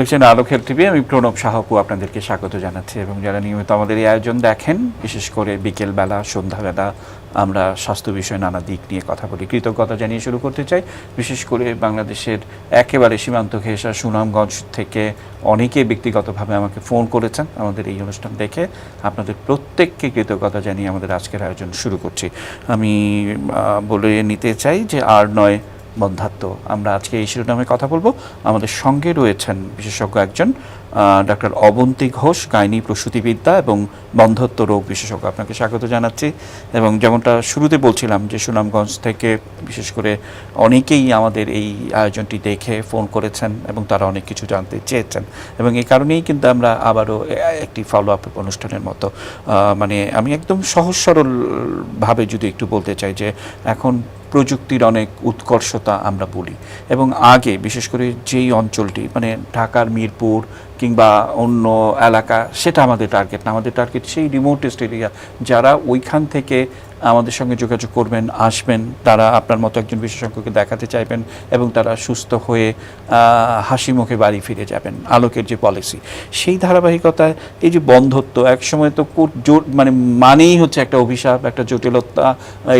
দেখছেন আলোকের টিভি, আমি প্রণব সাহাপু আপনাদেরকে স্বাগত জানাচ্ছি এবং যারা নিয়মিত আমাদের এই আয়োজন দেখেন, বিশেষ করে বিকেলবেলা সন্ধ্যাবেলা আমরা স্বাস্থ্য বিষয়ে নানা দিক নিয়ে কথা বলি। কৃতজ্ঞতা জানিয়ে শুরু করতে চাই। বিশেষ করে বাংলাদেশের একেবারে সীমান্ত ঘেঁষা সুনামগঞ্জ থেকে অনেকে ব্যক্তিগতভাবে আমাকে ফোন করেছেন আমাদের এই অনুষ্ঠান দেখে। আপনাদের প্রত্যেককে কৃতজ্ঞতা জানিয়ে আমাদের আজকের আয়োজন শুরু করছি। আমি বলে নিতে চাই যে আর নয় বন্ধাত্ম। আমরা আজকে এই শিরোনামে কথা বলব। আমাদের সঙ্গে রয়েছেন বিশেষজ্ঞ একজন ডক্টর অবন্তী ঘোষ, গাইনি প্রসূতিবিদ্যা এবং বন্ধত্ব রোগ বিশেষজ্ঞ। আপনাকে স্বাগত জানাচ্ছি এবং যেমনটা শুরুতে বলছিলাম যে সুনামগঞ্জ থেকে বিশেষ করে অনেকেই আমাদের এই আয়োজনটি দেখে ফোন করেছেন এবং তারা অনেক কিছু জানতে চেয়েছেন এবং এই কারণেই কিন্তু আমরা আবারও একটি ফলো আপ অনুষ্ঠানের মতো মানে আমি একদম সহজ সরলভাবে যদি একটু বলতে চাই যে এখন প্রযুক্তির অনেক উৎকর্ষতা আমরা বলি এবং আগে বিশেষ করে যেই অঞ্চলটি মানে ঢাকার মিরপুর কিংবা অন্য এলাকা, সেটা আমাদের টার্গেট না। আমাদের টার্গেট সেই রিমোটেস্ট এরিয়া যারা ওইখান থেকে আমাদের সঙ্গে যোগাযোগ করবেন, আসবেন। তারা আপনার মতো একজন বিশেষজ্ঞকে দেখাতে চাইবেন এবং তারা সুস্থ হয়ে হাসি মুখে বাড়ি ফিরে যাবেন, আলোকের যে পলিসি। সেই ধারাবাহিকতায় এই যে বন্ধত্ব, একসময় তো জোর মানে মানেই হচ্ছে একটা অভিশাপ, একটা জটিলতা,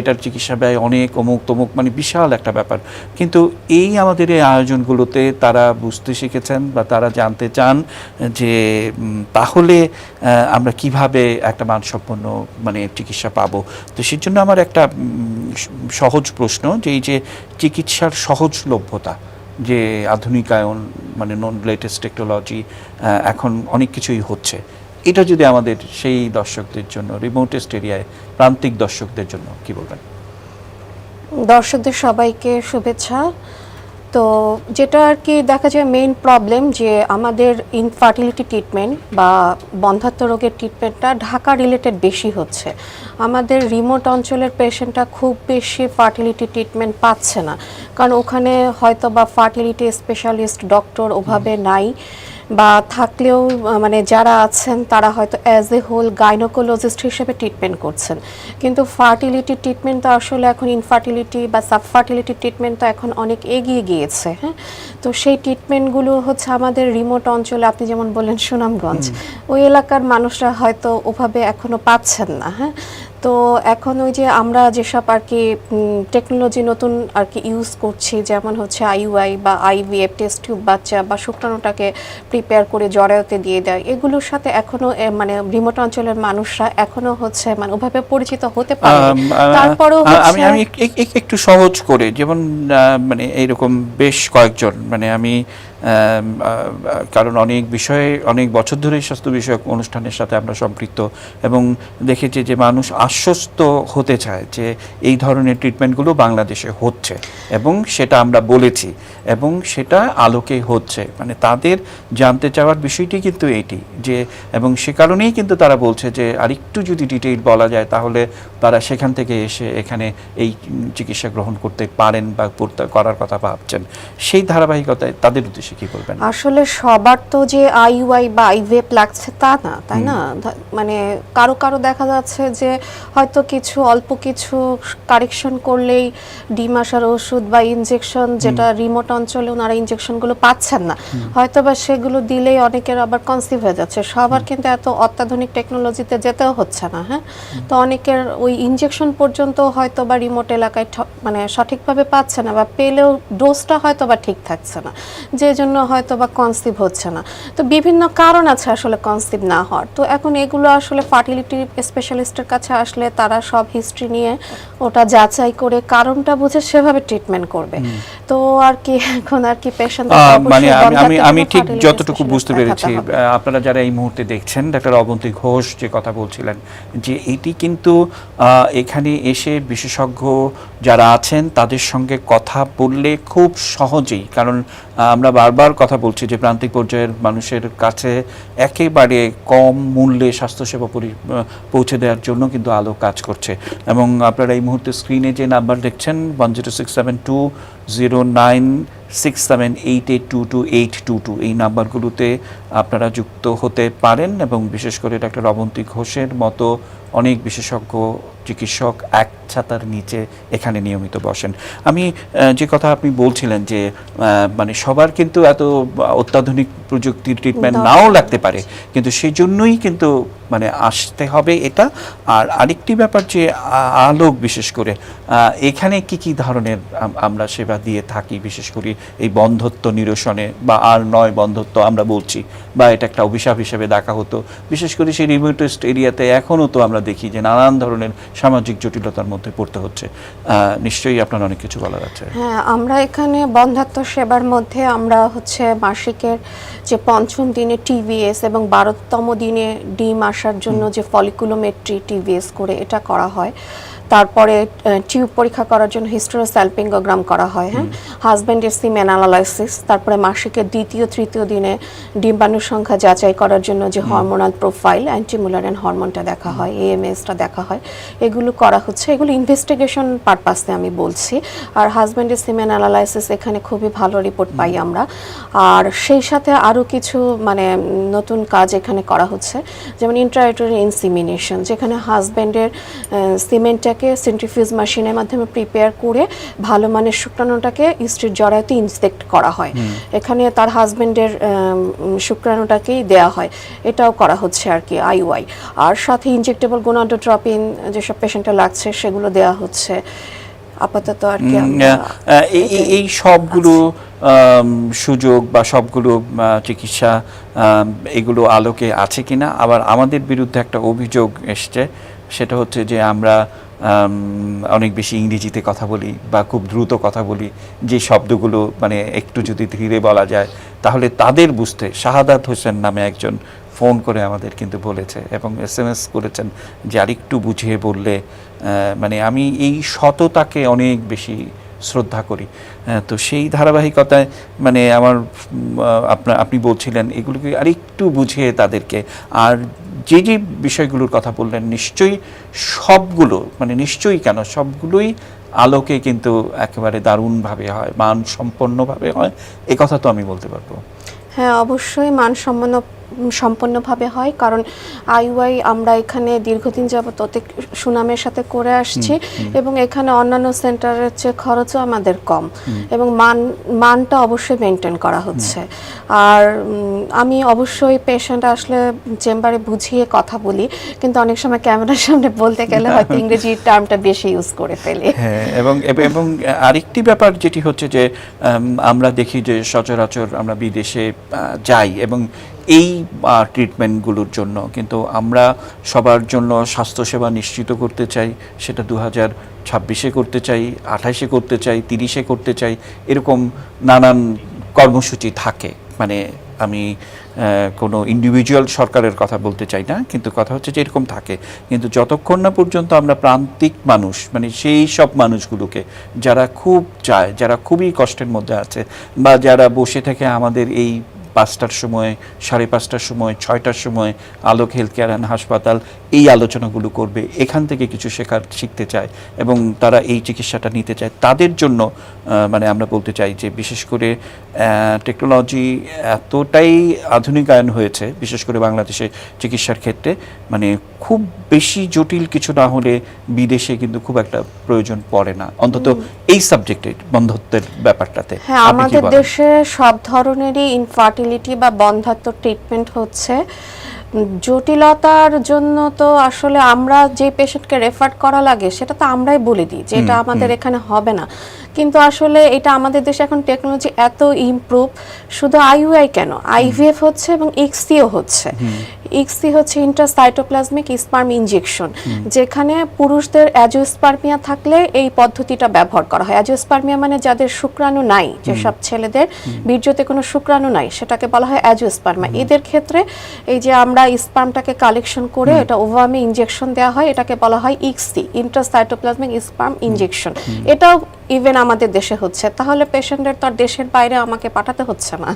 এটার চিকিৎসা ব্যয় অনেক, অমুক তমুক মানে বিশাল একটা ব্যাপার। কিন্তু এই আমাদের এই আয়োজনগুলোতে তারা বুঝতে শিখেছেন বা তারা জানতে চান যে তাহলে আমরা কীভাবে একটা মানসম্পন্ন মানে চিকিৎসা পাবো? তো সেই জন্য আমার একটা সহজ প্রশ্ন যে এই যে চিকিৎসার সহজলভ্যতা, যে আধুনিকায়ন মানে নন লেটেস্ট টেকনোলজি এখন অনেক কিছুই হচ্ছে। এটা যদি আমাদের সেই দর্শকদের জন্য রিমোটেস্ট এরিয়ায়, প্রান্তিক দর্শকদের জন্য, কি বলবেন? দর্শকদের সবাইকে শুভেচ্ছা। তো যেটা আর কি দেখা যায় মেইন প্রবলেম যে আমাদের ইনফার্টিলিটি ট্রিটমেন্ট বা বন্ধাত্ম রোগের ট্রিটমেন্টটা ঢাকা রিলেটেড বেশি হচ্ছে। আমাদের রিমোট অঞ্চলের পেশেন্টটা খুব বেশি ফার্টিলিটি ট্রিটমেন্ট পাচ্ছে না। কারণ ওখানে হয়তো বা ফার্টিলিটি স্পেশালিস্ট ডক্টর ওভাবে নাই। বা থাকলেও মানে যারা আছেন তারা হয়তো অ্যাজ এ হোল গাইনোকোলজিস্ট হিসেবে ট্রিটমেন্ট করছেন। কিন্তু ফার্টিলিটি ট্রিটমেন্ট তো আসলে এখন ইনফার্টিলিটি বা সাবফার্টিলিটি ট্রিটমেন্ট তো এখন অনেক এগিয়ে গিয়েছে হ্যাঁ? তো সেই ট্রিটমেন্টগুলো হচ্ছে আমাদের রিমোট অঞ্চলে আপনি যেমন বললেন সুনামগঞ্জ ওই এলাকার মানুষরা হয়তো ওভাবে এখনও পাচ্ছেন না হ্যাঁ? তো এখন ওই যে আমরা যেসব আর কি টেকনোলজি নতুন আর কি ইউজ করছি যেমন হচ্ছে আইইউআই বা আইভিএফ টেস্ট টিউব বাচ্চা বা শুক্রাণুটাকে প্রিপেয়ার করে জরায়ুতে দিয়ে দেয় এগুলোর সাথে এখনও মানে রিমোট অঞ্চলের মানুষরা এখনও হচ্ছে মানে ওভাবে পরিচিত হতে পারে আম, তারপরেও আমি আমি এক- এক- এক- একটু সহজ করে যেমন মানে এইরকম বেশ কয়েকজন মানে আমি কারণ অনেক বিষয়ে, অনেক বছর ধরে স্বাস্থ্য বিষয়ক অনুষ্ঠানের সাথে আমরা সম্পৃক্ত এবং দেখেছি যে মানুষ আশ্বস্ত হতে চায় যে এই ধরনের ট্রিটমেন্টগুলো বাংলাদেশে হচ্ছে এবং সেটা আমরা বলেছি এবং সেটা আলোকে হচ্ছে। মানে তাদের জানতে চাওয়ার বিষয়টি কিন্তু এটি যে, এবং সে কারণেই কিন্তু তারা বলছে যে, আরেকটু যদি ডিটেইল বলা যায় তাহলে তারা সেখান থেকে এসে এখানে এই চিকিৎসা গ্রহণ করতে পারেন বা করার কথা ভাবছেন। সেই ধারাবাহিকতায় তাদের উদ্দেশ্যে কি বলবেন আসলে সবার তো যে আইইউআই বা আইভেপ লাগছে তা না তাই না? মানে কারও কারও দেখা যাচ্ছে যে হয়তো কিছু অল্প কিছু কারেকশন করলেই ডিম আসার ওষুধ বা ইনজেকশন যেটা রিমোট অঞ্চলে ওনারা ইনজেকশনগুলো পাচ্ছেন না। হয়তো বা সেগুলো দিলেই অনেকের আবার কনসিভ হয়ে যাচ্ছে। সবার কিন্তু এত অত্যাধুনিক টেকনোলজিতে যেতেও হচ্ছে না হ্যাঁ? তো অনেকের ওই ইনজেকশন পর্যন্ত হয়তো বা রিমোট এলাকায় মানে সঠিকভাবে পাচ্ছে না বা পেলেও ডোজটা হয়তো বা ঠিক থাকছে না। যে জন্য হয়তো বা কনসিভ হচ্ছে না। তো বিভিন্ন কারণ আছে আসলে কনসিভ না হওয়ার। তো এখন এগুলো আসলে ফার্টিলিটি স্পেশালিস্টের কাছে আসলে তারা সব হিস্ট্রি নিয়ে ওটা যাচাই করে কারণটা বুঝে সেভাবে ট্রিটমেন্ট করবে। তো আর কি এখন আর কি পেশেন্ট মানে আমি আমি আমি ঠিক যতটুকু বুঝতে পেরেছি আপনারা যারা এই মুহূর্তে দেখছেন ডাক্তার অবন্তী ঘোষ যে কথা বলছিলেন যে এটি কিন্তু এখানে এসে বিশেষজ্ঞ যারা আছেন, তাদের সঙ্গে কথা বললে খুব সহজেই, কারণ আমরা বারবার কথা বলছি যে প্রান্তিক পর্যায়ের মানুষের কাছে একেবারে কম মূল্যে স্বাস্থ্যসেবা পৌঁছে দেওয়ার জন্য কিন্তু আলো কাজ করছে। এবং আপনারা এই মুহূর্তে স্ক্রিনে যে নাম্বার দেখছেন one zero six seven two zero nine six seven eight eight two two eight two two এই নাম্বারগুলোতে আপনারা যুক্ত হতে পারেন এবং বিশেষ করে ডাক্তার অবন্তী ঘোষের মতো অনেক বিশেষজ্ঞ চিকিৎসক এক ছাতার নিচে এখানে নিয়মিত বসেন। আমি যে কথা আপনি বলছিলেন যে মানে সবার কিন্তু এত অত্যাধুনিক প্রযুক্তির ট্রিটমেন্ট নাও লাগতে পারে। কিন্তু সেই জন্যই কিন্তু মানে আসতে হবে এটা। আর আরেকটি ব্যাপার যে আলোক বিশেষ করে এখানে কি কি ধরনের আমরা সেবা দিয়ে থাকি? বিশেষ করে এই বন্ধত্ব নিরসনে বা আর নয় বন্ধত্ব আমরা বলছি, বা এটা একটা অভিশাপ হিসেবে দেখা হতো। বিশেষ করে সেই রিমোটেস্ট এরিয়াতে এখনও তো আমরা দেখি যে নানান ধরনের সামাজিক জটিলতার মধ্যে পড়তে হচ্ছে। নিশ্চয়ই আপনার অনেক কিছু বলার আছে। হ্যাঁ আমরা এখানে বন্ধাত্ম সেবার মধ্যে আমরা হচ্ছে মাসিকের যে পঞ্চম দিনে টিভিএস এবং বারোতম দিনে ডিম আসার জন্য যে ফলিকুলোমেট্রি টিভিএস করে এটা করা হয়। তারপরে টিউব পরীক্ষা করার জন্য হিস্টোরোস্যালপিঙ্গোগ্রাম করা হয় হ্যাঁ? হাজব্যান্ডের সিমেন অ্যানালাইসিস তারপরে মাসিকের দ্বিতীয় তৃতীয় দিনে ডিম্বাণু সংখ্যা যাচাই করার জন্য যে হরমোনাল প্রোফাইল অ্যান্টিমুলারেন হরমোনটা দেখা হয় এএমএসটা দেখা হয় এগুলো করা হচ্ছে। এগুলো ইনভেস্টিগেশন পারপাসে আমি বলছি। আর হাজব্যান্ডের সিমেন অ্যানালাইসিস এখানে খুবই ভালো রিপোর্ট পাই আমরা। আর সেই সাথে আরও কিছু মানে নতুন কাজ এখানে করা হচ্ছে। যেমন ইন্ট্রাইটোরি ইনসিমিনেশন যেখানে হাজব্যান্ডের সিমেন্টটাকে সেন্ট্রিফিউজ মেশিনের মাধ্যমে প্রিপেয়ার করে ভালো মানের শুক্রাণুটাকে স্ত্রীর জরায়ুতে ইনসেক্ট করা হয়। এখানে তার হাজব্যান্ডের শুক্রাণুটাকেই দেয়া হয়। এটাও করা হচ্ছে আর কি আইওয়াই আর সাথে ইনজেক্টেবল গোনাডোট্রপিন যেসব পেশেন্টে লাগছে সেগুলো দেয়া হচ্ছে। আপাতত আর কি এই- সবগুলো সুযোগ বা সবগুলো চিকিৎসা এগুলো আলোকে আছে কিনা? আবার আমাদের বিরুদ্ধে একটা অভিযোগ এসছে সেটা হচ্ছে যে আমরা আম, অনেক বেশি ইংরেজিতে কথা বলি বা খুব দ্রুত কথা বলি, যে শব্দগুলো মানে একটু যদি ধীরে বলা যায়, তাহলে তাদের বুঝতে শাহাদাত হোসেন নামে একজন ফোন করে আমাদের কিন্তু বলেছে এবং এস এম এস করেছেন যে আরেকটু বুঝিয়ে বললে মানে আমি এই সততাকে অনেক বেশি শ্রদ্ধা করি। আহ, তো সেই ধারাবাহিকতায় মানে আমার আহ, আপনা বলছিলেন এগুলোকে আরেকটু বুঝিয়ে তাদেরকে। আর যে যে বিষয়গুলোর কথা বললেন নিশ্চয়ই সবগুলো মানে নিশ্চয়ই কেন সবগুলোই আলোকে কিন্তু একেবারে দারুণভাবে হয় মান সম্পন্নভাবে হয় এ কথা তো আমি বলতে পারব। হ্যাঁ অবশ্যই মানসম্পন্ন সম্পন্নভাবে হয় কারণ আইওয়াই আমরা এখানে দীর্ঘদিন যাবত অতি সুনামের সাথে করে আসছি এবং এখানে অন্যান্য সেন্টারের চেয়ে খরচও আমাদের কম। এবং মান মানটা অবশ্যই মেনটেন করা হচ্ছে। আর আমি অবশ্যই পেশেন্ট আসলে চেম্বারে বুঝিয়ে কথা বলি কিন্তু অনেক সময় ক্যামেরার সামনে বলতে গেলে হয়তো ইংরেজি টার্মটা বেশি ইউজ করে ফেলি। হ্যাঁ এবং এবং আরেকটি ব্যাপার যেটি হচ্ছে যে আমরা দেখি যে সচরাচর আমরা বিদেশে যাই এবং এই ট্রিটমেন্টগুলোর জন্য। কিন্তু আমরা সবার জন্য স্বাস্থ্যসেবা নিশ্চিত করতে চাই, সেটা দু হাজার ছাব্বিশে করতে চাই, আঠাশে করতে চাই, তিরিশে করতে চাই, এরকম নানান কর্মসূচি থাকে। মানে আমি কোনো ইন্ডিভিজুয়াল সরকারের কথা বলতে চাই না, কিন্তু কথা হচ্ছে যে এরকম থাকে। কিন্তু যতক্ষণ না পর্যন্ত আমরা প্রান্তিক মানুষ মানে সেই সব মানুষগুলোকে, যারা খুব চায়, যারা খুবই কষ্টের মধ্যে আছে, বা যারা বসে থেকে আমাদের এই পাঁচটার সময় সাড়ে পাঁচটার সময় ছয়টার সময় আলোক হেলথ কেয়ার অ্যান্ড হাসপাতাল এই আলোচনাগুলো করবে এখান থেকে কিছু শেখার শিখতে চায় এবং তারা এই চিকিৎসাটা নিতে চায়। তাদের জন্য মানে আমরা বলতে চাই যে বিশেষ করে টেকনোলজি এতটাই আধুনিকায়ন হয়েছে বিশেষ করে বাংলাদেশে চিকিৎসার ক্ষেত্রে মানে খুব বেশি জটিল কিছু না হলে বিদেশে কিন্তু খুব একটা প্রয়োজন পড়ে না। অন্তত এই সাবজেক্টে বন্ধত্বের ব্যাপারটাতে। হ্যাঁ আমাদের দেশে সব ধরনেরই ইনফার্টিলিটি বা বন্ধাত্ব ট্রিটমেন্ট হচ্ছে। জটিলতার জন্য তো আসলে আমরা যে পেশেন্টকে রেফার করা লাগে সেটা তো আমরাই বলে দিই যে এটা আমাদের এখানে হবে না। কিন্তু আসলে এটা আমাদের দেশে এখন টেকনোলজি এত ইমপ্রুভ শুধু আইইউআই কেন? আইভিএফ হচ্ছে এবং এক্সিও হচ্ছে। ইক্সি হচ্ছে ইন্ট্রাসাইটোপ্লাজমিক স্পার্ম ইনজেকশন যেখানে পুরুষদের অ্যাজোস্পার্মিয়া থাকলে এই পদ্ধতিটা ব্যবহার করা হয়। অ্যাজোস্পার্মিয়া মানে যাদের শুক্রাণু নাই যেসব ছেলেদের বীর্যতে কোনো শুক্রাণু নাই সেটাকে বলা হয় অ্যাজোস্পার্মিয়া এদের ক্ষেত্রে এই যে আমরা স্পার্মটাকে কালেকশন করে এটা ওভামে ইনজেকশন দেওয়া হয় এটাকে বলা হয় ইক্সি ইন্ট্রাসাইটোপ্লাজমিক স্পার্ম ইনজেকশন এটাও ইভেন আমাদের দেশে হচ্ছে, তাহলে পেশেন্টের তো আর দেশের বাইরে আমাকে পাঠাতে হচ্ছে না।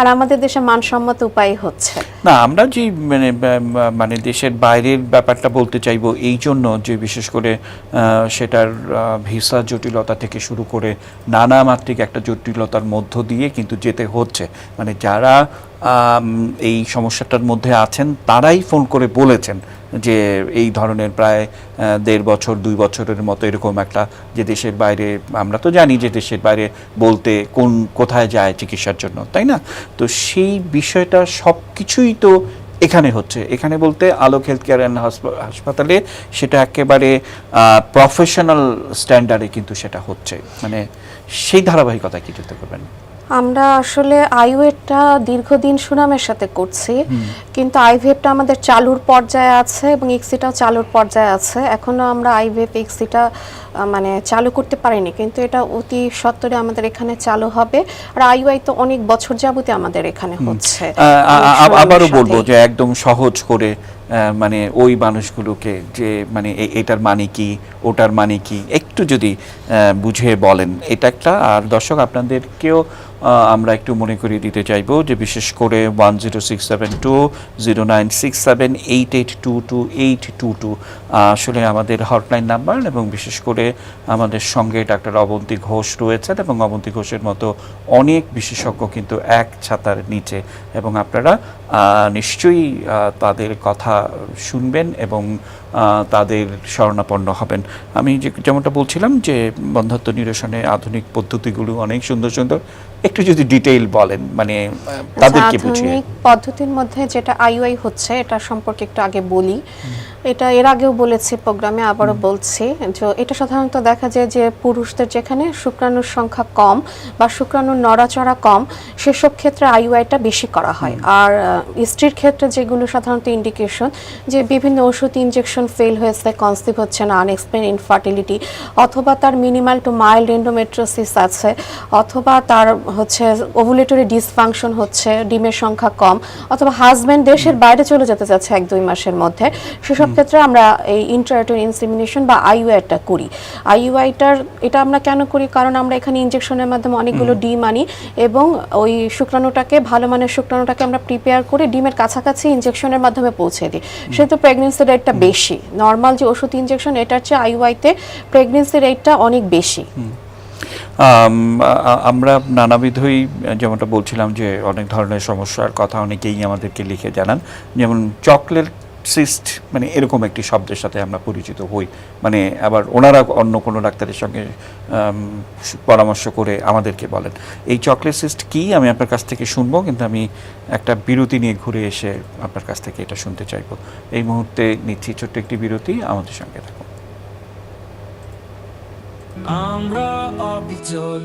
আর আমাদের দেশে মানসম্মত উপায় হচ্ছে। না, আমরা যে মানে মানে দেশের বাইরের ব্যাপারটা বলতে চাইব, এই জন্য যে বিশেষ করে সেটার ভিসা জটিলতা থেকে শুরু করে নানা মাত্রিক একটা জটিলতার মধ্য দিয়ে কিন্তু যেতে হচ্ছে। মানে যারা এই সমস্যাটার মধ্যে আছেন, তারাই ফোন করে বলেছেন যে এই ধরনের প্রায় দেড় বছর, দুই বছরের মতো এরকম একটা যে দেশের বাইরে, আমরা তো জানি যে দেশের বাইরে বলতে কোন, কোথায় যায় চিকিৎসার জন্য, তাই না? তো সেই বিষয়টা সব কিছুই তো এখানে হচ্ছে। এখানে বলতে আলোক হেলথ কেয়ার অ্যান্ড হাসপাতালে সেটা একেবারে প্রফেশনাল স্ট্যান্ডার্ডে কিন্তু সেটা হচ্ছে। মানে সেই ধারাবাহিকতা কি যুক্ত করবেন? আমরা আসলে আইওয়েটটা দীর্ঘদিন সুনামের সাথে করছি। কিন্তু আইভিএফটা আমাদের চালুর পর্যায়ে আছে এবং ইক্সিটাও চালুর পর্যায়ে আছে। এখনও আমরা আইভিএফ ইক্সিটা মানে চালু করতে পারিনি। কিন্তু এটা অতি সত্তরে আমাদের এখানে চালু হবে। আর আইওআই তো অনেক বছর যাবতীয় আমাদের এখানে হচ্ছে। আবারও বলব যে একদম সহজ করে মানে ওই মানুষগুলোকে যে মানে এটার মানে কি ওটার মানে কি একটু যদি আহ, বুঝিয়ে বলেন। এটা একটা আর দর্শক আপনাদেরকেও আমরা একটু মনে করিয়ে দিতে চাইব যে বিশেষ করে one zero six seven two zero nine six seven eight eight two two eight two two আসলে আমাদের হটলাইন নাম্বার এবং বিশেষ করে আমাদের সঙ্গে ডাক্তার অবন্তী ঘোষ রয়েছেন এবং অবন্তী ঘোষের মতো অনেক বিশেষজ্ঞ কিন্তু এক ছাতার নিচে এবং আপনারা নিশ্চয়ই তাদের কথা শুনবেন এবং তাদের শরণাপন্ন হবেন। আমি যে যেমনটা বলছিলাম যে বন্ধাত্ম নিরসনে আধুনিক পদ্ধতিগুলো অনেক সুন্দর সুন্দর। একটু যদি ডিটেইল বলেন মানে তাদেরকে বুঝিয়ে। পদ্ধতির মধ্যে যেটা আইওআই হচ্ছে এটা সম্পর্কে একটু আগে বলি। এটা এর আগেও বলেছি প্রোগ্রামে আবারও বলছি। যে এটা সাধারণত দেখা যায় যে পুরুষদের যেখানে শুক্রাণুর সংখ্যা কম বা শুক্রাণুর নড়াচড়া কম সেসব ক্ষেত্রে আইওআইটা বেশি করা হয়। আর স্ত্রীর ক্ষেত্রে যেগুলো সাধারণত ইন্ডিকেশন যে বিভিন্ন ওষুধ ইনজেকশন ফেল হয়েছে কনসিভ হচ্ছে না আনএক্সপ্লেন ইনফার্টিলিটি অথবা তার মিনিমাল টু মাইল্ড এন্ডোমেট্রোসিস আছে অথবা তার হচ্ছে ওভুলেটরি ডিসফাংশন হচ্ছে ডিমের সংখ্যা কম অথবা হাজব্যান্ড দেশের বাইরে চলে যেতে চাচ্ছে এক দুই মাসের মধ্যে সেসব ক্ষেত্রে আমরা এই ইন্টারঅ্যাটর ইনসিমিনেশন বা আইইউআইটা করি। আইইউআইটার এটা আমরা কেন করি? কারণ আমরা এখানে ইনজেকশনের মাধ্যমে অনেকগুলো ডিম আনি এবং ওই শুক্রাণুটাকে ভালো মানের শুক্রাণুটাকে আমরা প্রিপেয়ার করে ডিমের কাছাকাছি ইনজেকশনের মাধ্যমে পৌঁছে দিই। সেহেতু প্রেগনেন্সি রেটটা বেশি। নর্মাল যে ওষুধ ইনজেকশন এটার চেয়ে আইইউআইতে প্রেগনেন্সি রেটটা অনেক বেশি। আমরা নানাবিধই যেমনটা বলছিলাম যে অনেক ধরনের সমস্যার কথা অনেকেই আমাদেরকে লিখে জানান। যেমন চকলেট সিস্ট মানে এরকম একটি শব্দের সাথে আমরা পরিচিত হই। মানে আবার ওনারা অন্য কোনো ডাক্তারের সঙ্গে পরামর্শ করে আমাদেরকে বলেন। এই চকলেট সিস্ট কি? আমি আপনার কাছ থেকে শুনব, কিন্তু আমি একটা বিরতি নিয়ে ঘুরে এসে আপনার কাছ থেকে এটা শুনতে চাইব। এই মুহূর্তে নিচ্ছি ছোট্ট একটি বিরতি, আমাদের সঙ্গে থাকুন। আমরা অবিচল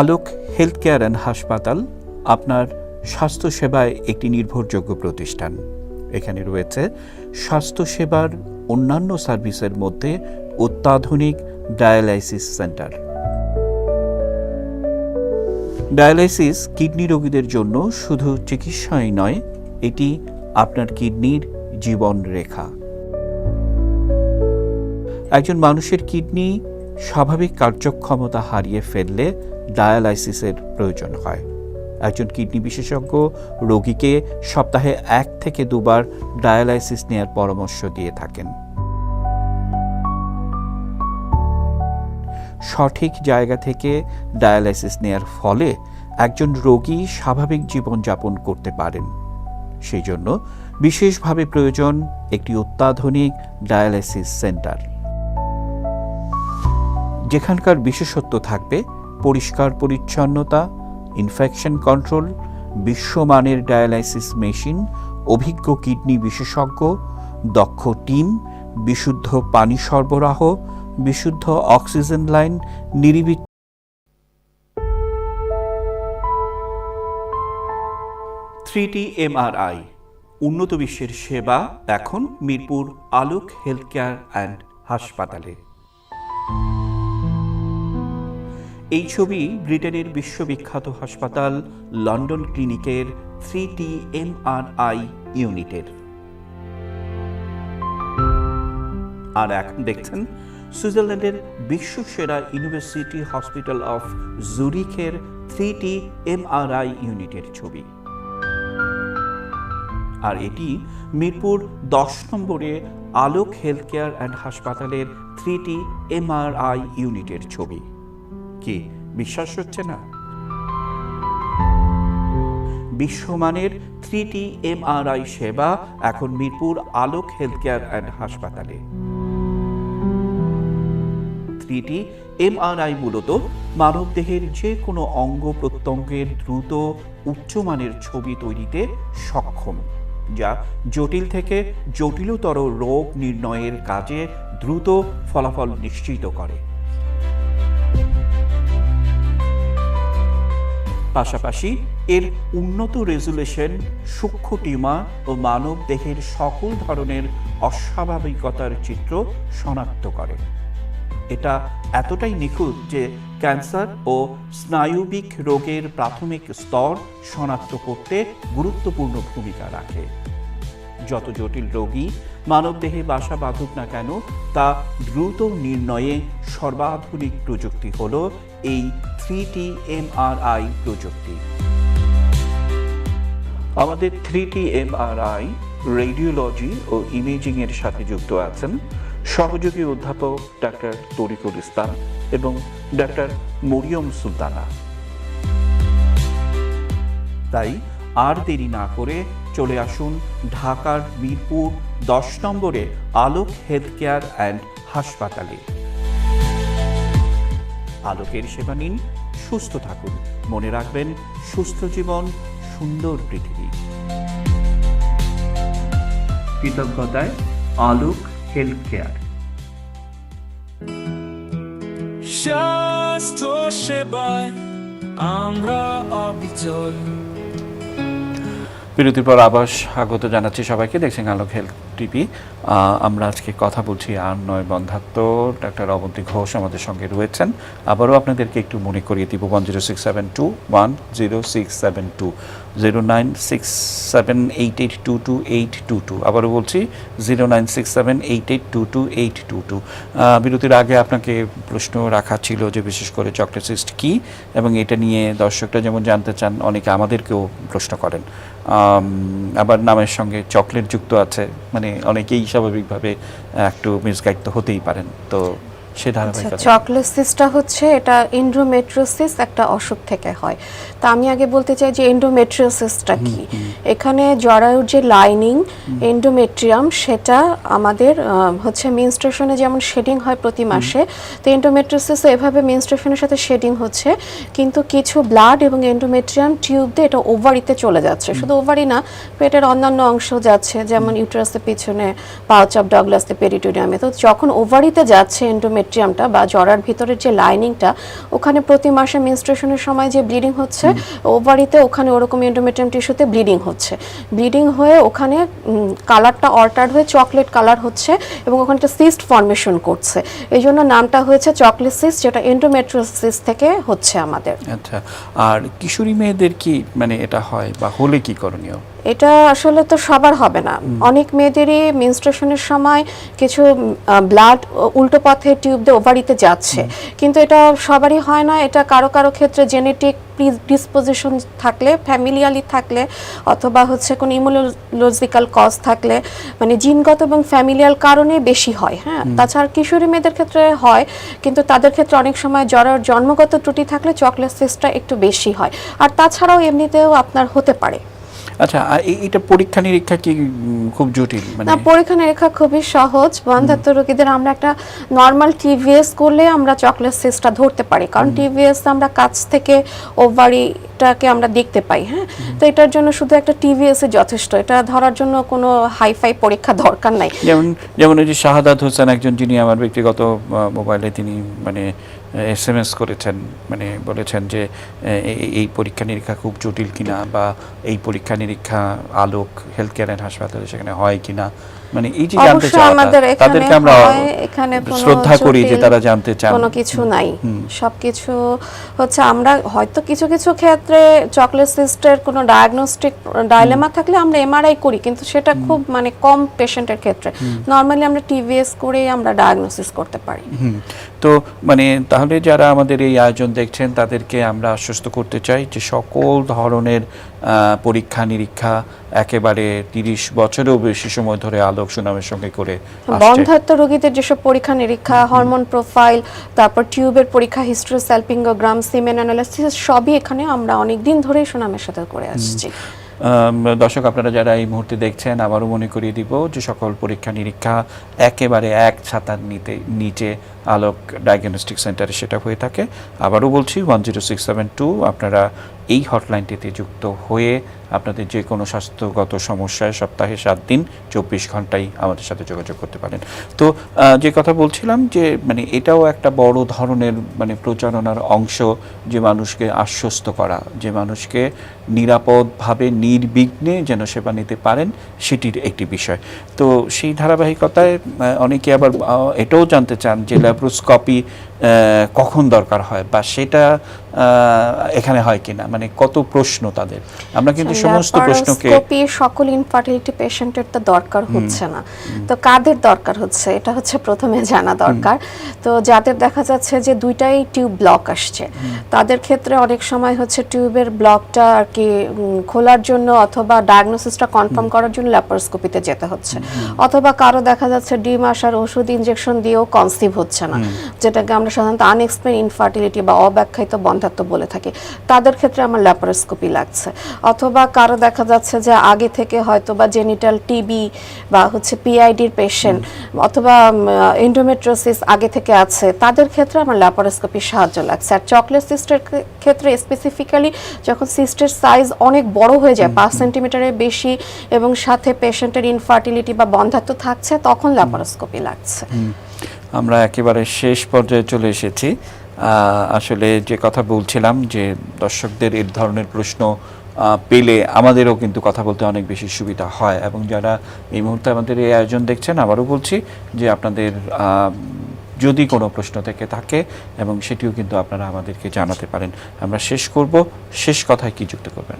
আলোক হেলথ কেয়ার অ্যান্ড হাসপাতাল, আপনার স্বাস্থ্যসেবায় একটি নির্ভরযোগ্য প্রতিষ্ঠান। এখানে রয়েছে স্বাস্থ্যসেবার অন্যান্য সার্ভিসের মধ্যে অত্যাধুনিক ডায়ালাইসিস সেন্টার। ডায়ালাইসিস কিডনি রোগীদের জন্য শুধু চিকিৎসাই নয়, এটি আপনার কিডনির জীবন রেখা। একজন মানুষের কিডনি স্বাভাবিক কার্যক্ষমতা হারিয়ে ফেললে ডায়ালাইসিসের প্রয়োজন হয়। একজন কিডনি বিশেষজ্ঞ রোগীকে সপ্তাহে এক থেকে দুবার ডায়ালাইসিস নেয়ার পরামর্শ দিয়ে থাকেন। সঠিক জায়গা থেকে ডায়ালাইসিস নেয়ার ফলে একজন রোগী স্বাভাবিক জীবনযাপন করতে পারেন। সেই জন্য বিশেষভাবে প্রয়োজন একটি অত্যাধুনিক ডায়ালাইসিস সেন্টার। যেখানকার বিশেষত্ব থাকবে পরিষ্কার পরিচ্ছন্নতা ইনফেকশন কন্ট্রোল বিশ্বমানের ডায়ালাইসিস মেশিন অভিজ্ঞ কিডনি বিশেষজ্ঞ, দক্ষ টিম বিশুদ্ধ পানি সরবরাহ, বিশুদ্ধ অক্সিজেন লাইন নিরিবিলি থ্রিটি এমআরআই উন্নত বিশ্বের সেবা এখন Mirpur Alok health care and হাসপাতালে। এই ছবি ব্রিটেনের বিশ্ববিখ্যাত হাসপাতাল লন্ডন ক্লিনিকের থ্রি টি এমআরআই ইউনিটের। আর এখন দেখছেন, সুইজারল্যান্ডের বিশ্বসেরা ইউনিভার্সিটি হসপিটাল অফ জুরিখের থ্রি টি এমআরআই ইউনিটের ছবি। আর এটি মিরপুর দশ নম্বরে আলোক হেলথ কেয়ার অ্যান্ড হাসপাতালের থ্রি টি এমআরআই ইউনিটের ছবি। কি? বিশ্বাস হচ্ছে না? বিশ্বমানের থ্রি টি এমআরআই সেবা এখন Mirpur Alok health care and হাসপাতালে। থ্রিটি এমআরআই মূলত মানবদেহের যে কোনো অঙ্গ প্রত্যঙ্গের দ্রুত উচ্চমানের ছবি তৈরিতে সক্ষম, যা জটিল থেকে জটিলতর রোগ নির্ণয়ের কাজে দ্রুত ফলাফল নিশ্চিত করে। পাশাপাশি এর উন্নত রেজুলেশন, সূক্ষ্ম টিমা ও মানব দেহের সকল ধরনের অস্বাভাবিকতার চিত্র শনাক্ত করে। এটা এতটাই নিখুঁত যে ক্যান্সার ও স্নায়ুবিক রোগের প্রাথমিক স্তর শনাক্ত করতে গুরুত্বপূর্ণ ভূমিকা রাখে। যত জটিল রোগী মানবদেহে বাসা বাঁধুক না কেন, তা দ্রুত নির্ণয়ে সর্বাধুনিক প্রযুক্তি হল এই থ্রি টি এমআরআই প্রযুক্তি। আমাদের থ্রি টি এমআরআই রেডিওলজি ও ইমেজিং এর সাথে যুক্ত আছেন সহযোগী অধ্যাপক ডাক্তার তরিকুল ইসলাম এবং ডাক্তার মরিয়ম সুলতানা। তাই আর দেরি না করে চলে আসুন ঢাকার মিরপুর দশ নম্বরে আলোক হেলথ কেয়ার অ্যান্ড হাসপাতালে। আলোকের সেবা নিন, সুস্থ থাকুন। মনে রাখবেন, সুস্থ জীবন সুন্দর পৃথিবী। কৃতজ্ঞতায় আলোক হেলথ কেয়ার স্বাস্থ্য সেবায় আমরা অবিচল। বিরতির পর আবার স্বাগত জানাচ্ছি সবাইকে। দেখছেন আলোক হেলথ টিভি। আমরা আজকে কথা বলছি আর নয় বন্ধাত্ম। ডাক্তার অবন্তী ঘোষ আমাদের সঙ্গে রয়েছেন। আবারও আপনাদেরকে একটু মনে করিয়ে দিব one zero six seven two one zero six seven two zero nine six seven eight eight two two eight two two আবারও বলছি zero nine six seven eight eight two two eight two two বিরতির আগে আপনাকে প্রশ্ন রাখা ছিল যে বিশেষ করে চকলেট সিস্ট কী? এবং এটা নিয়ে দর্শকরা যেমন জানতে চান, অনেকে আমাদেরকেও প্রশ্ন করেন। আবার নামের সঙ্গে চকলেট যুক্ত আছে। মানে অনেকেই স্বাভাবিকভাবে একটু মিসগাইড তো হতেই পারেন। তো সে আচ্ছা ধারাবাহিকতা চকলেসিসটা হচ্ছে এটা এন্ডোমেট্রিওসিস একটা অসুখ থেকে হয়। তা আমি আগে বলতে চাই যে এন্ডোমেট্রিওসিসটা কি? এখানে জরায়ুর যে লাইনিং এন্ডোমেট্রিয়াম সেটা আমাদের হচ্ছে মেনস্ট্রেশনে যেমন শেডিং হয় প্রতি মাসে তো এন্ডোমেট্রিওসিস এভাবে মেনস্ট্রেশনের সাথে শেডিং হচ্ছে কিন্তু কিছু ব্লাড এবং এন্ডোমেট্রিয়াম টিউব দিয়ে এটা ওভারিতে চলে যাচ্ছে। শুধু ওভারি না পেটের অন্যান্য অংশ যাচ্ছে যেমন ইউটারাসের পিছনে পাউচ অফ ডগলাসে পেরিটোরিয়ামে তো যখন ওভারিতে যাচ্ছে এন্ডোমেট্রিয়ামটা বা জরার ভিতরের যে লাইনিংটা ওখানে প্রতি মাসে মেনস্ট্রেশনের সময় যে ব্লিডিং হচ্ছে ওভারিতে ওখানে ওরকম এন্ডোমেট্রিয়াম টিস্যুতে ব্লিডিং হচ্ছে। ব্লিডিং হয়ে ওখানে কালারটা অল্টার্ড হয়ে চকলেট কালার হচ্ছে এবং ওখানে একটা সিস্ট ফর্মেশন করছে। এই জন্য নামটা হয়েছে চকলেট সিস্ট যেটা এন্ডোমেট্রিওসিস থেকে হচ্ছে আমাদের। আচ্ছা আর কিশোরী মেয়েদের কি মানে এটা হয় বা হলে কি করণীয়? এটা আসলে তো সবার হবে না। অনেক মেয়েদেরই মেনস্ট্রেশনের সময় কিছু ব্লাড উল্টো পথে টিউব দিয়ে ওভারিতে যাচ্ছে। কিন্তু এটা সবারই হয় না এটা কারও কারও ক্ষেত্রে জেনেটিক ডিসপোজিশন থাকলে ফ্যামিলিয়ালি থাকলে অথবা হচ্ছে কোনো ইমোলজিক্যাল কজ থাকলে মানে জিনগত এবং ফ্যামিলিয়াল কারণে বেশি হয় হ্যাঁ? তাছাড়া কিশোরী মেয়েদের ক্ষেত্রে হয় কিন্তু তাদের ক্ষেত্রে অনেক সময় জ্বরের জন্মগত ত্রুটি থাকলে চকলেট সিস্টটা একটু বেশি হয়। আর তাছাড়াও এমনিতেও আপনার হতে পারে। আচ্ছা আর এটা পরীক্ষা নিরীক্ষা কি খুব জটিল? মানে না পরীক্ষা নিরীক্ষা খুবই সহজ। বন্ধাত্ম রোগীদের আমরা একটা নর্মাল টিভিএস করলে আমরা চকলেট সিস্টটা ধরতে পারি। কারণ টিভিএস আমরা কাছ থেকে ওভারিটাকে আমরা দেখতে পাই হ্যাঁ? তো এটার জন্য শুধু একটা টিভিএস এ যথেষ্ট। এটা ধরার জন্য কোনো হাইফাই পরীক্ষা দরকার নাই। যেমন যেমন এই যে শাহাদাত হোসেন একজন যিনি আমার ব্যক্তিগত মোবাইলে তিনি মানে এস এম এস করেছেন মানে বলেছেন যে এই- পরীক্ষা নিরীক্ষা খুব জটিল কিনা বা এই পরীক্ষা নিরীক্ষা আলোক হেলথ কেয়ার অ্যান্ড হাসপাতালে সেখানে হয় কিনা? মানে এই যে জানতে এখানে তাদেরকে আমরা এখানে শ্রদ্ধা করি যে তারা জানতে চান। কোনো কিছু নাই। সবকিছু হচ্ছে আমরা হয়তো কিছু কিছু ক্ষেত্রে চকলেট সিস্টের কোনো ডায়াগনস্টিক ডায়লেমা থাকলে আমরা এমআরআই করি কিন্তু সেটা খুব মানে কম পেশেন্টের ক্ষেত্রে। নর্মালি আমরা টিভিএস করেই আমরা ডায়াগনোসিস করতে পারি। তো মানে তাহলে যারা আমাদের এই আয়োজন দেখছেন তাদেরকে আমরা আশ্বস্ত করতে চাই যে সকল ধরনের পরীক্ষা নিরীক্ষা একেবারে তিরিশ বছরেও বেশি সময় ধরে আলোক সুনামের সঙ্গে করে বন্ধাত্ম রোগীদের যেসব পরীক্ষা নিরীক্ষা হরমোন প্রোফাইল তারপর টিউবের পরীক্ষা হিস্ট্রি স্যালপিঙ্গোগ্রাম সিমেন অ্যানালাইসিস সবই এখানে আমরা অনেক দিন ধরেই সুনামের সাথে করে আসছি। দর্শক, আপনারা যারা এই মুহূর্তে দেখছেন, আবারও মনে করিয়ে দিব যে সকল পরীক্ষা নিরীক্ষা একেবারে এক ছাতার নিতে, নিচে আলোক ডায়াগনস্টিক সেন্টারে সেটা হয়ে থাকে। আবারও বলছি one zero six seven two আপনারা এই হটলাইনটিতে যুক্ত হয়ে আপনাদের যে কোনো স্বাস্থ্যগত সমস্যায় সপ্তাহে সাত দিন, চব্বিশ ঘন্টাই আমাদের সাথে যোগাযোগ করতে পারেন। তো যে কথা বলছিলাম যে মানে এটাও একটা বড় ধরনের মানে প্রচারণার অংশ যে মানুষকে আশ্বস্ত করা, যে মানুষকে নিরাপদভাবে, নির্বিঘ্নে যেন সেবা নিতে পারেন, সেটির একটি বিষয়। তো সেই ধারাবাহিকতায় অনেকে আবার এটাও জানতে চান যে ল্যাব্রোস্কপি কখন দরকার হয় বা সেটা এখানে হয় কিনা? মানে কত প্রশ্ন তাদের? আমরা কিন্তু সমস্ত প্রশ্নকে ল্যাপারোস্কোপি সকল ইনফার্টিলিটি পেশেন্টের তো দরকার হচ্ছে না। তো কাদের দরকার হচ্ছে? এটা হচ্ছে প্রথমে জানা দরকার। তো যাদের দেখা যাচ্ছে যে দুইটাই টিউব ব্লক আসছে তাদের ক্ষেত্রে অনেক সময় হচ্ছে টিউবের ব্লকটা আর কি খোলার জন্য অথবা ডায়াগনোসিসটা কনফার্ম করার জন্য ল্যাপারোস্কোপিতে যেতে হচ্ছে। অথবা কারও দেখা যাচ্ছে ডিম আসার ওষুধ ইনজেকশন দিয়েও কনসিভ হচ্ছে না যেটাকে আমরা সাধারণত আনএক্সপ্লেন ইনফার্টিলিটি বা অব্যাখ্যায়িত বন্ধাত্ব বলে থাকি। তাদের ক্ষেত্রে আমার ল্যাপারোস্কোপি লাগছে। অথবা কারও দেখা যাচ্ছে যে আগে থেকে হয়তো বা জেনিটাল টিবি বা হচ্ছে পিআইডির পেশেন্ট অথবা এন্ডোমেট্রোসিস আগে থেকে আছে তাদের ক্ষেত্রে আমার ল্যাপারোস্কোপির সাহায্য লাগছে। আর চকলেট সিস্টের ক্ষেত্রে স্পেসিফিক্যালি যখন সিস্টের সাইজ অনেক বড় হয়ে যায় পাঁচ সেন্টিমিটারের বেশি এবং সাথে পেশেন্টের ইনফার্টিলিটি বা বন্ধাত্ব থাকছে তখন ল্যাপারোস্কোপি লাগছে। আমরা একেবারে শেষ পর্যায়ে চলে এসেছি। আসলে যে কথা বলছিলাম যে দর্শকদের এই ধরনের প্রশ্ন পেলে আমাদেরও কিন্তু কথা বলতে অনেক বেশি সুবিধা হয় এবং যারা এই মুহূর্তে আমাদের এই আয়োজন দেখছেন, আবারও বলছি যে আপনাদের যদি কোনো প্রশ্ন থেকে থাকে এবং সেটিও কিন্তু আপনারা আমাদেরকে জানাতে পারেন। আমরা শেষ করব। শেষ কথায় কি যুক্ত করবেন?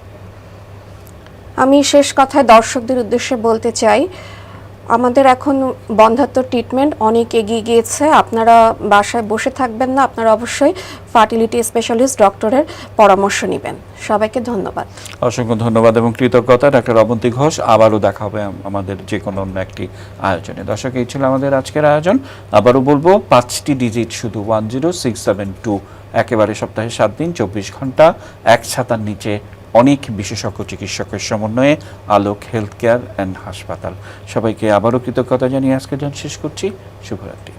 আমি শেষ কথায় দর্শকদের উদ্দেশ্যে বলতে চাই আমাদের এখন বন্ধাত্ম ট্রিটমেন্ট অনেক এগিয়ে গিয়েছে। আপনারা বাসায় বসে থাকবেন না, আপনারা অবশ্যই ফার্টিলিটি স্পেশালিস্ট ডক্টরের পরামর্শ নেবেন। সবাইকে ধন্যবাদ। অসংখ্য ধন্যবাদ এবং কৃতজ্ঞতা। ডাক্তার অবন্তী ঘোষ, আবারও দেখা হবে আমাদের যে কোনো অন্য একটি আয়োজনে। দর্শক, এই ছিল আমাদের আজকের আয়োজন। আবারও বলব, পাঁচটি ডিজিট শুধু one zero six seven two একেবারে সপ্তাহে সাত দিন, চব্বিশ ঘণ্টা, এক ছাতার নিচে অনেক বিশেষজ্ঞ চিকিৎসকের সমন্বয়ে আলোক হেলথ কেয়ার অ্যান্ড হাসপাতাল। সবাইকে আবারও কৃতজ্ঞতা জানিয়ে আজকের জন শেষ করছি। শুভরাত্রি।